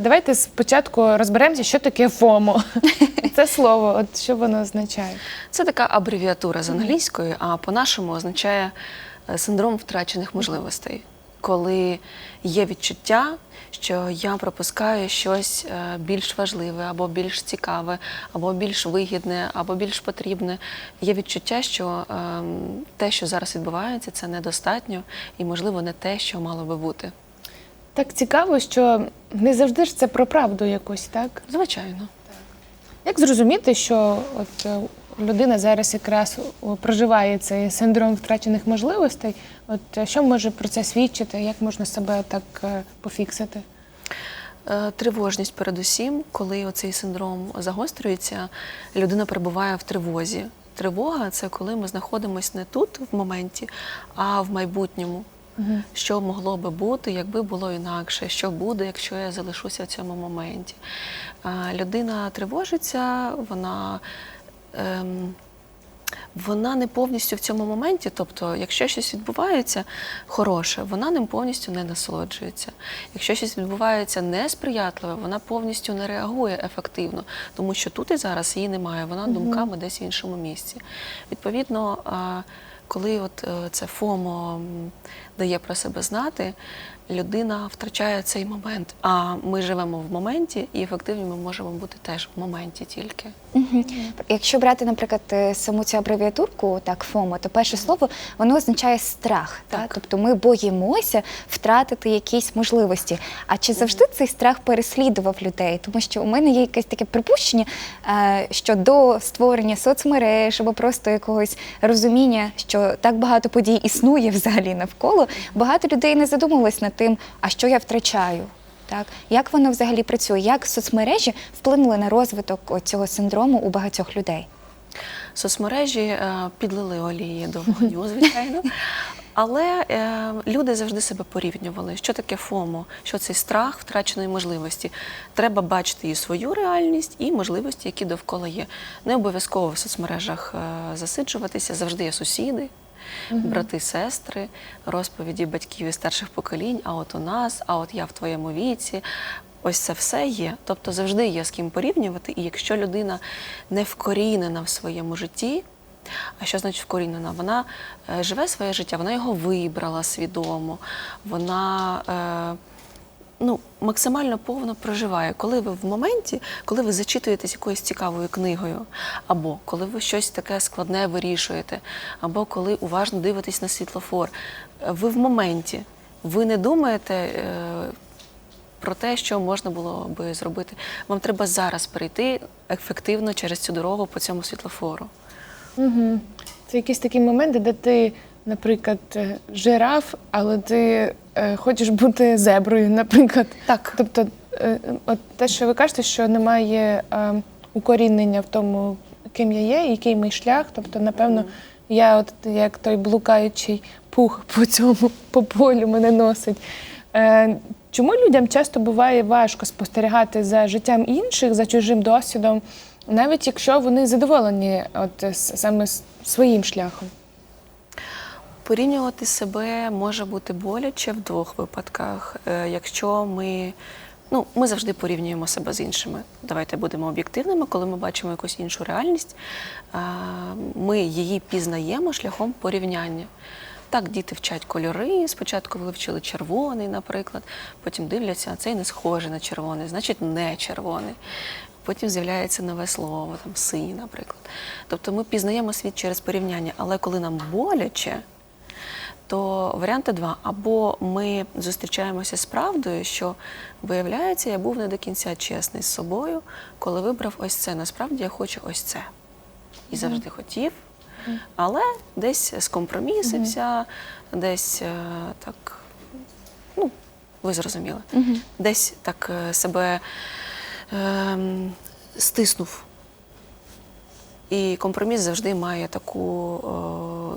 Давайте спочатку розберемося, що таке ФОМО. Це слово, от що воно означає. Це така абревіатура з англійської, а по-нашому означає е, синдром втрачених можливостей, коли є відчуття, що я пропускаю щось е, більш важливе, або більш цікаве, або більш вигідне, або більш потрібне. Є відчуття, що ем, те, що зараз відбувається, це недостатньо і, можливо, не те, що мало би бути. Так цікаво, що не завжди ж це про правду якусь, так? Звичайно. Як зрозуміти, що от е, людина зараз якраз о, проживає цей синдром втрачених можливостей? От е, що може про це свідчити? Як можна себе так е, пофіксити? Е, Тривожність передусім, коли оцей синдром загострюється, людина перебуває в тривозі. Тривога це коли ми знаходимося не тут в моменті, а в майбутньому. Що могло би бути, якби було інакше, що буде, якщо я залишуся в цьому моменті. Людина тривожиться, вона. Ем, вона не повністю в цьому моменті, тобто, якщо щось відбувається хороше, вона ним повністю не насолоджується. Якщо щось відбувається несприятливе, вона повністю не реагує ефективно, тому що тут і зараз її немає, вона думками десь в іншому місці. Відповідно, коли от е, це ФОМО дає про себе знати, людина втрачає цей момент. А ми живемо в моменті, і ефективні ми можемо бути теж в моменті тільки. Якщо брати, наприклад, е, саму цю абревіатурку, так, ФОМО, то перше слово воно означає страх. Так. Так. Тобто ми боїмося втратити якісь можливості. А чи завжди цей страх переслідував людей? Тому що у мене є якесь таке припущення, е, що до створення соцмереж або просто якогось розуміння, що так багато подій існує взагалі навколо, багато людей не задумувалось над тим, а що я втрачаю. Так, як воно взагалі працює? Як соцмережі вплинули на розвиток цього синдрому у багатьох людей? Соцмережі е, підлили олії до вогню, звичайно. Але е, люди завжди себе порівнювали. Що таке ФОМО? Що цей страх втраченої можливості? Треба бачити і свою реальність, і можливості, які довкола є. Не обов'язково в соцмережах е, засиджуватися, завжди є сусіди. Брати, сестри, розповіді батьків і старших поколінь, а от у нас, а от я в твоєму віці. Ось це все є. Тобто завжди є з ким порівнювати. І якщо людина не вкорінена в своєму житті, а що значить вкорінена? Вона е, живе своє життя, вона його вибрала свідомо, вона е, ну, максимально повно проживає. Коли ви в моменті, коли ви зачитуєтесь якоюсь цікавою книгою, або коли ви щось таке складне вирішуєте, або коли уважно дивитесь на світлофор, ви в моменті, ви не думаєте. Е, про те, що можна було би зробити. Вам треба зараз перейти ефективно через цю дорогу по цьому світлофору. Угу. Це якісь такі моменти, де ти, наприклад, е, жираф, але ти е, хочеш бути зеброю, наприклад. Так. Тобто, е, от те, що ви кажете, що немає укорінення в тому, ким я є, який мій шлях. Тобто, напевно, я от як той блукаючий пух по цьому по полю мене носить. Чому людям часто буває важко спостерігати за життям інших, за чужим досвідом, навіть якщо вони задоволені от саме своїм шляхом? Порівнювати себе може бути боляче в двох випадках. Е, Якщо ми, ну, ми завжди порівнюємо себе з іншими. Давайте будемо об'єктивними, коли ми бачимо якусь іншу реальність, ми її пізнаємо шляхом порівняння. Так, діти вчать кольори. Спочатку вивчили червоний, наприклад, потім дивляться, а цей не схожий на червоний, значить не червоний. Потім з'являється нове слово, там синій, наприклад. Тобто ми пізнаємо світ через порівняння, але коли нам боляче, то варіанти два. Або ми зустрічаємося з правдою, що виявляється, я був не до кінця чесний з собою, коли вибрав ось це. Насправді я хочу ось це. І завжди хотів. Але десь скомпромісився, десь е, так, ну, ви зрозуміли, десь так е, себе ем, стиснув. І компроміс завжди має таку,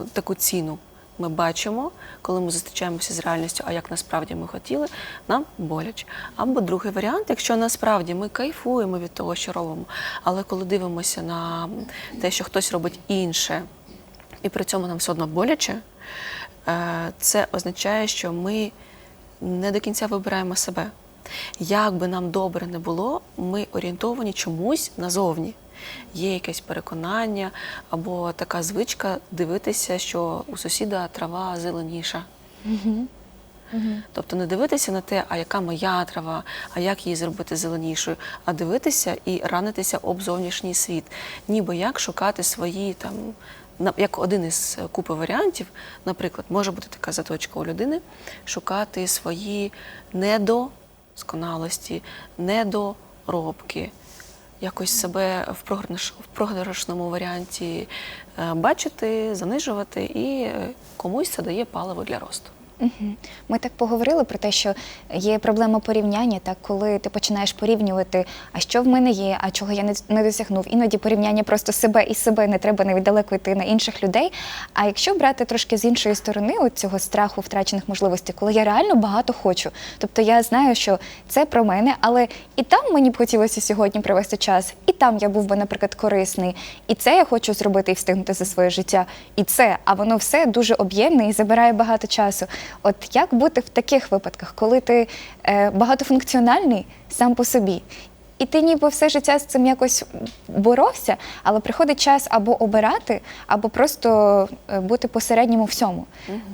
е, таку ціну. Ми бачимо, коли ми зустрічаємося з реальністю, а як насправді ми хотіли, нам боляче. Або другий варіант, якщо насправді ми кайфуємо від того, що робимо, але коли дивимося на те, що хтось робить інше, і при цьому нам все одно боляче, е, це означає, що ми не до кінця вибираємо себе. Як би нам добре не було, ми орієнтовані чомусь назовні. Є якесь переконання або така звичка дивитися, що у сусіда трава зеленіша. Тобто не дивитися на те, а яка моя трава, а як її зробити зеленішою, а дивитися і ранитися об зовнішній світ, ніби як шукати свої там. Як один із купи варіантів, наприклад, може бути така заточка у людини шукати свої недосконалості, недоробки, якось себе в програш- в програшному варіанті е, бачити, занижувати, і е, комусь це дає паливо для росту. Ми так поговорили про те, що є проблема порівняння, так коли ти починаєш порівнювати, а що в мене є, а чого я не досягнув. Іноді порівняння просто себе і себе не треба навіть далеко йти на інших людей. А якщо брати трошки з іншої сторони, от цього страху втрачених можливостей, коли я реально багато хочу. Тобто я знаю, що це про мене, але і там мені б хотілося сьогодні провести час, і там я був би, наприклад, корисний, і це я хочу зробити і встигнути за своє життя, і це, а воно все дуже об'ємне і забирає багато часу. От як бути в таких випадках, коли ти е, багатофункціональний сам по собі? І ти ніби все життя з цим якось боровся, але приходить час або обирати, або просто е, бути посереднім у всьому.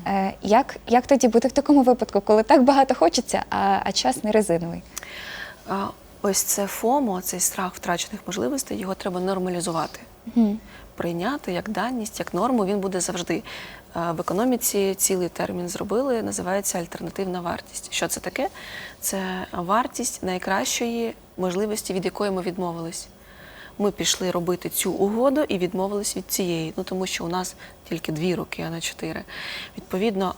Е, як, як тоді бути в такому випадку, коли так багато хочеться, а, а час не резиновий? А, Ось це ФОМО, цей страх втрачених можливостей, його треба нормалізувати. Прийняти як даність, як норму, він буде завжди. А, В економіці цілий термін зробили, називається альтернативна вартість. Що це таке? Це вартість найкращої можливості, від якої ми відмовились. Ми пішли робити цю угоду і відмовились від цієї, ну тому що у нас тільки дві руки, а не чотири. Відповідно,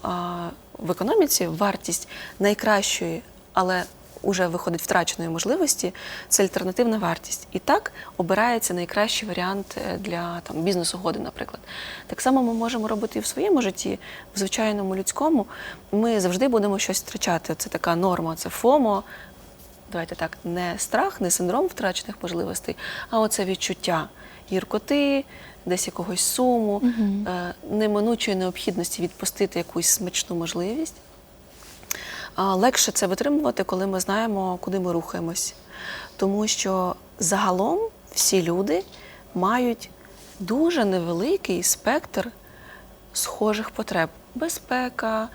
в економіці вартість найкращої, але уже виходить втраченої можливості, це альтернативна вартість. І так обирається найкращий варіант е, для там, бізнес-угоди, наприклад. Так само ми можемо робити і в своєму житті, в звичайному людському. Ми завжди будемо щось втрачати. Це така норма, це ФОМО. Давайте так, не страх, не синдром втрачених можливостей, а оце відчуття гіркоти, десь якогось суму, е, неминучої необхідності відпустити якусь смачну можливість. Легше це витримувати, коли ми знаємо, куди ми рухаємось. Тому що загалом всі люди мають дуже невеликий спектр схожих потреб: безпека,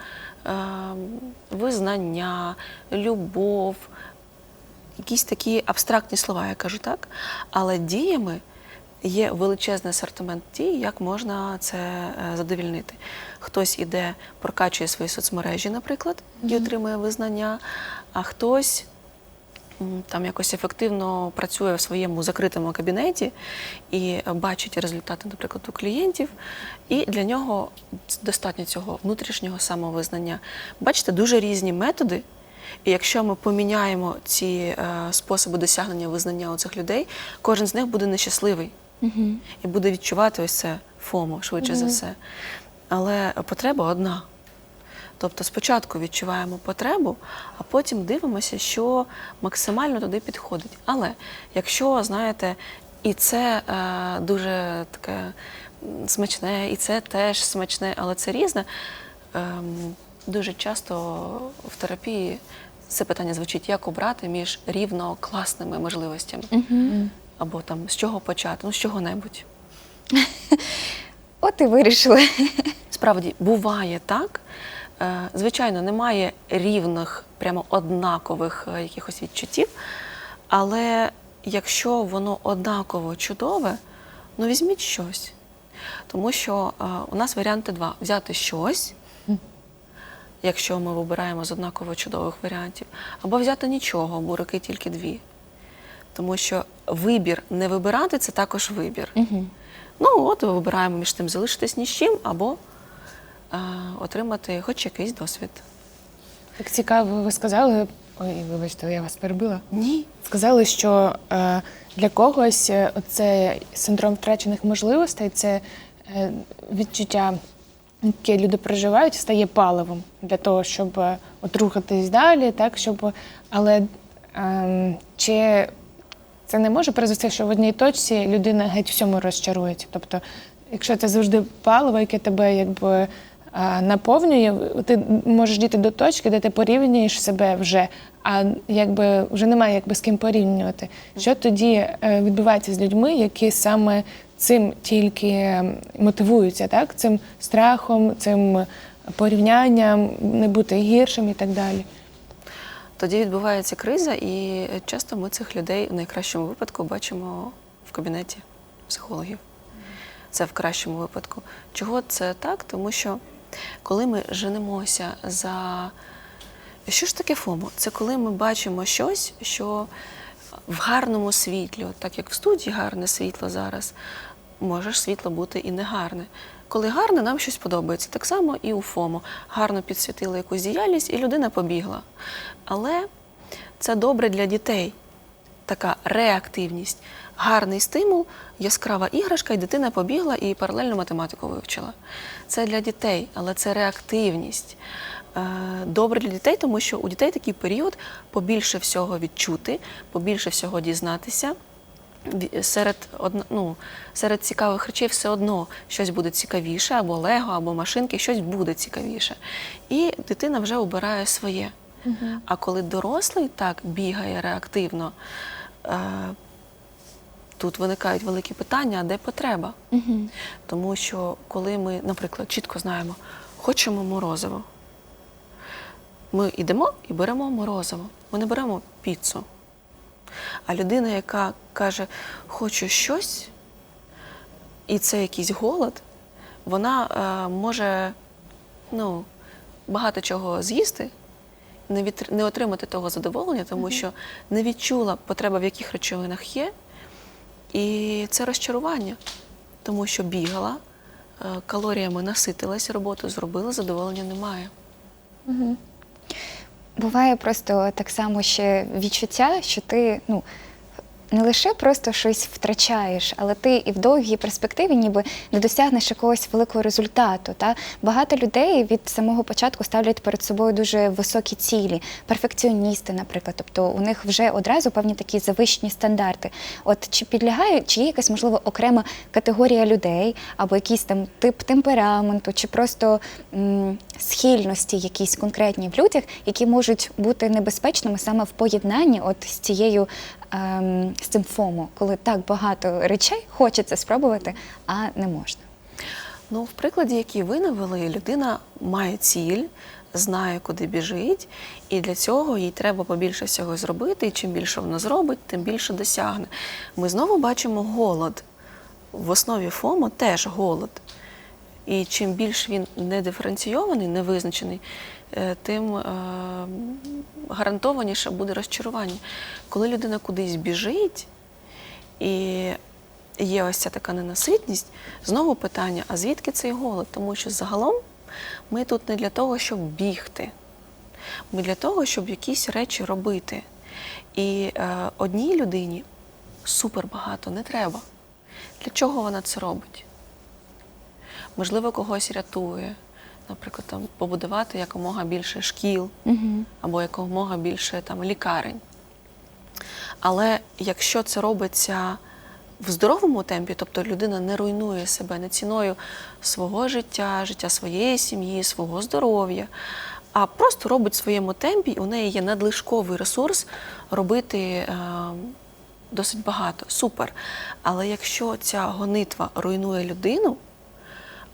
е, визнання, любов, якісь такі абстрактні слова, я кажу так. Але діями є величезний асортимент дій, як можна це е, задовільнити. Хтось іде, прокачує свої соцмережі, наприклад, і отримує визнання, а хтось там якось ефективно працює в своєму закритому кабінеті і бачить результати, наприклад, у клієнтів, і для нього достатньо цього внутрішнього самовизнання. Бачите, дуже різні методи. І якщо ми поміняємо ці е, способи досягнення визнання у цих людей, кожен з них буде нещасливий і буде відчувати ось це ФОМО, швидше за все. Але потреба одна. Тобто спочатку відчуваємо потребу, а потім дивимося, що максимально туди підходить. Але якщо, знаєте, і це е, дуже таке смачне, і це теж смачне, але це різне, ем, дуже часто в терапії це питання звучить, як обрати між рівно класними можливостями. Або там з чого почати, ну з чого-небудь. От і вирішили. Справді буває так. Е, Звичайно, немає рівних, прямо однакових е, якихось відчуттів. Але якщо воно однаково чудове, ну візьміть щось. Тому що е, у нас варіанти два: взяти щось, якщо ми вибираємо з однаково чудових варіантів, або взяти нічого, бо роки тільки дві. Тому що вибір не вибирати це також вибір. Ну, от ми вибираємо між тим залишитись ні з чим або е, отримати хоч якийсь досвід. Так цікаво, ви сказали. Ой, вибачте, я вас перебила. Ні. Сказали, що е, для когось е, це синдром втрачених можливостей, це е, відчуття, яке люди проживають, стає паливом для того, щоб е, от рухатись далі, так щоб. Але е, чи це не може призвести, що в одній точці людина геть всьому розчарується? Тобто, якщо це завжди паливо, яке тебе якби наповнює, ти можеш дійти до точки, де ти порівнюєш себе вже, а якби вже немає якби з ким порівнювати. Що тоді е, відбувається з людьми, які саме цим тільки мотивуються, так? Цим страхом, цим порівнянням, не бути гіршим і так далі. Тоді відбувається криза, і часто ми цих людей в найкращому випадку бачимо в кабінеті психологів. Це в кращому випадку. Чого це так? Тому що коли ми женемося за. Що ж таке ФОМО? Це коли ми бачимо щось, що в гарному світлі, так як в студії гарне світло зараз, може ж світло бути і негарне. Коли гарне, нам щось подобається. Так само і у ФОМО. Гарно підсвітили якусь діяльність, і людина побігла. Але це добре для дітей. Така реактивність, гарний стимул, яскрава іграшка, і дитина побігла і паралельно математику вивчила. Це для дітей, але це реактивність. Е, Добре для дітей, тому що у дітей такий період побільше всього відчути, побільше всього дізнатися. Серед, ну, серед цікавих речей все одно щось буде цікавіше, або лего, або машинки, щось буде цікавіше. І дитина вже обирає своє. А коли дорослий так бігає реактивно, е, тут виникають великі питання, а де потреба? Тому що коли ми, наприклад, чітко знаємо, хочемо морозиво, ми йдемо і беремо морозиво. Ми не беремо піцу. А людина, яка каже, хочу щось, і це якийсь голод, вона е, може ну, багато чого з'їсти, не, від, не отримати того задоволення, тому що не відчула потреба, в яких речовинах є. І це розчарування, тому що бігала, е, калоріями наситилась, роботу зробила, задоволення немає. Буває просто так само ще відчуття, що ти ну. Не лише просто щось втрачаєш, але ти і в довгій перспективі ніби не досягнеш якогось великого результату. Та? Багато людей від самого початку ставлять перед собою дуже високі цілі, перфекціоністи, наприклад. Тобто у них вже одразу певні такі завищені стандарти. От чи підлягає, чи є якась можливо окрема категорія людей, або якийсь там тип темпераменту, чи просто м, схильності якісь конкретні в людях, які можуть бути небезпечними саме в поєднанні от з цією ем, з цим ФОМО, коли так багато речей хочеться спробувати, а не можна. Ну, в прикладі, який ви навели, людина має ціль, знає, куди біжить, і для цього їй треба побільше всього зробити. І чим більше вона зробить, тим більше досягне. Ми знову бачимо голод. В основі ФОМО теж голод. І чим більш він не диференційований, не визначений, е, тим е, гарантованіше буде розчарування. Коли людина кудись біжить, і є ось ця така ненаситність, знову питання: а звідки цей голод? Тому що загалом ми тут не для того, щоб бігти. Ми для того, щоб якісь речі робити. І е, одній людині супер багато не треба. Для чого вона це робить? Можливо, когось рятує. Наприклад, там, побудувати якомога більше шкіл або якомога більше там, лікарень. Але якщо це робиться в здоровому темпі, тобто людина не руйнує себе не ціною свого життя, життя своєї сім'ї, свого здоров'я, а просто робить в своєму темпі, і у неї є надлишковий ресурс робити е, досить багато. Супер. Але якщо ця гонитва руйнує людину,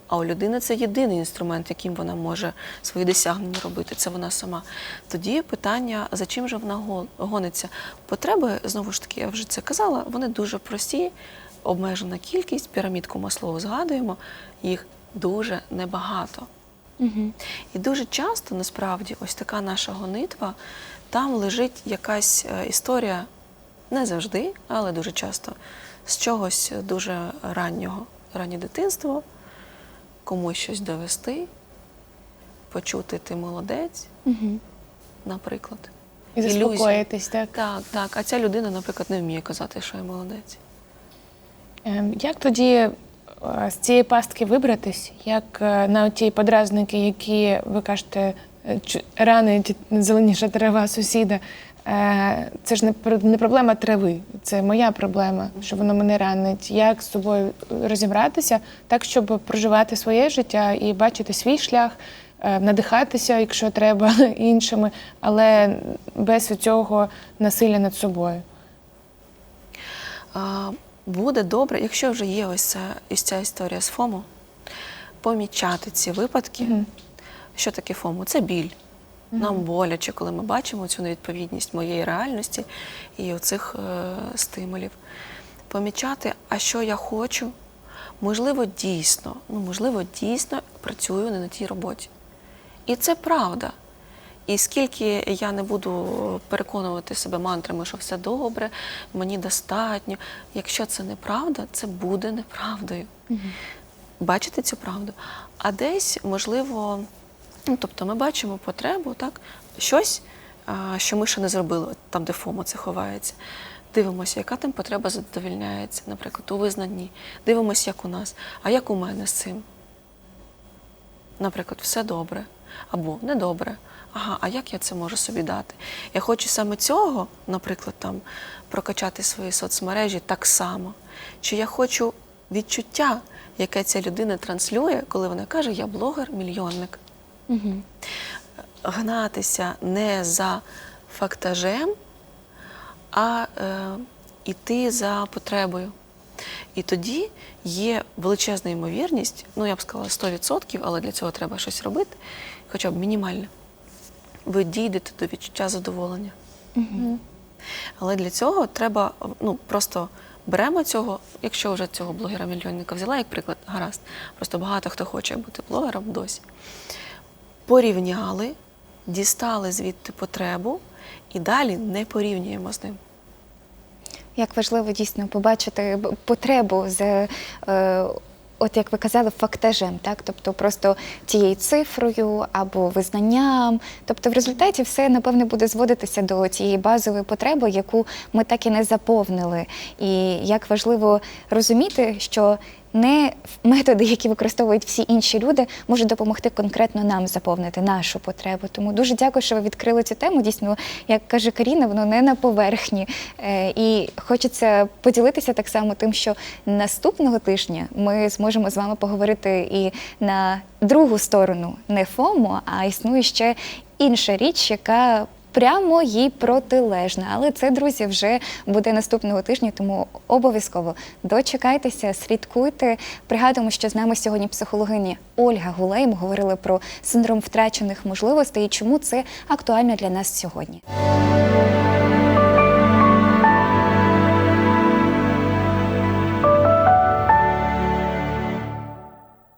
а у людини це єдиний інструмент, яким вона може свої досягнення робити, це вона сама. Тоді питання, за чим же вона гониться? Потреби, знову ж таки, я вже це казала, вони дуже прості, обмежена кількість, пірамідку Маслоу згадуємо, їх дуже небагато. І дуже часто, насправді, ось така наша гонитва, там лежить якась е, історія, не завжди, але дуже часто, з чогось дуже раннього, раннє дитинство, комусь щось довести, почути ти молодець, наприклад. І заспокоїтись, так. Так, так. А ця людина, наприклад, не вміє казати, що я молодець. Ем, Як тоді е, з цієї пастки вибратись? Як е, на ті подразники, які ви кажете, е, чу- рани ті- зеленіша трава сусіда, Це ж не не проблема трави, це моя проблема, що воно мене ранить. Як з собою розібратися, так, щоб проживати своє життя і бачити свій шлях, е, надихатися, якщо треба, іншими, але без цього насилля над собою. Буде добре, якщо вже є ось ця, ось ця історія з ФОМО, помічати ці випадки. Що таке ФОМО? Це біль. Нам боляче, коли ми бачимо цю невідповідність моєї реальності і оцих е, стимулів. Помічати, а що я хочу, можливо, дійсно, ну, можливо, дійсно працюю не на тій роботі. І це правда. І скільки я не буду переконувати себе мантрами, що все добре, мені достатньо. Якщо це неправда, це буде неправдою. Бачити цю правду. А десь, можливо, ну, тобто ми бачимо потребу, так, щось, що ми ще не зробили, там, де ФОМО це ховається. Дивимося, яка там потреба задовільняється, наприклад, у визнанні. Дивимося, як у нас, а як у мене з цим. Наприклад, все добре або недобре. Ага, а як я це можу собі дати? Я хочу саме цього, наприклад, там прокачати свої соцмережі так само. Чи я хочу відчуття, яке ця людина транслює, коли вона каже, я блогер-мільйонник. Гнатися не за фактажем, а е, іти за потребою. І тоді є величезна ймовірність, ну я б сказала 100%, але для цього треба щось робити, хоча б мінімально. Ви дійдете до відчуття задоволення. Але для цього треба ну, просто беремо цього, якщо вже цього блогера-мільйонника взяла, як приклад, гаразд. Просто багато хто хоче бути блогером досі. Порівняли, дістали звідти потребу і далі не порівнюємо з ним. Як важливо дійсно побачити потребу з. Е, От як ви казали, фактажем, так тобто просто тією цифрою або визнанням. Тобто, в результаті все напевне буде зводитися до цієї базової потреби, яку ми так і не заповнили. І як важливо розуміти, що не методи, які використовують всі інші люди, можуть допомогти конкретно нам заповнити нашу потребу. Тому дуже дякую, що ви відкрили цю тему. Дійсно, як каже Каріна, воно не на поверхні. Е, І хочеться поділитися так само тим, що наступного тижня ми зможемо з вами поговорити і на другу сторону не ФОМО, а існує ще інша річ, яка прямо їй протилежна. Але це, друзі, вже буде наступного тижня, тому обов'язково дочекайтеся, слідкуйте. Пригадуємо, що з нами сьогодні психологиня Ольга Гулей. Ми говорили про синдром втрачених можливостей і чому це актуально для нас сьогодні.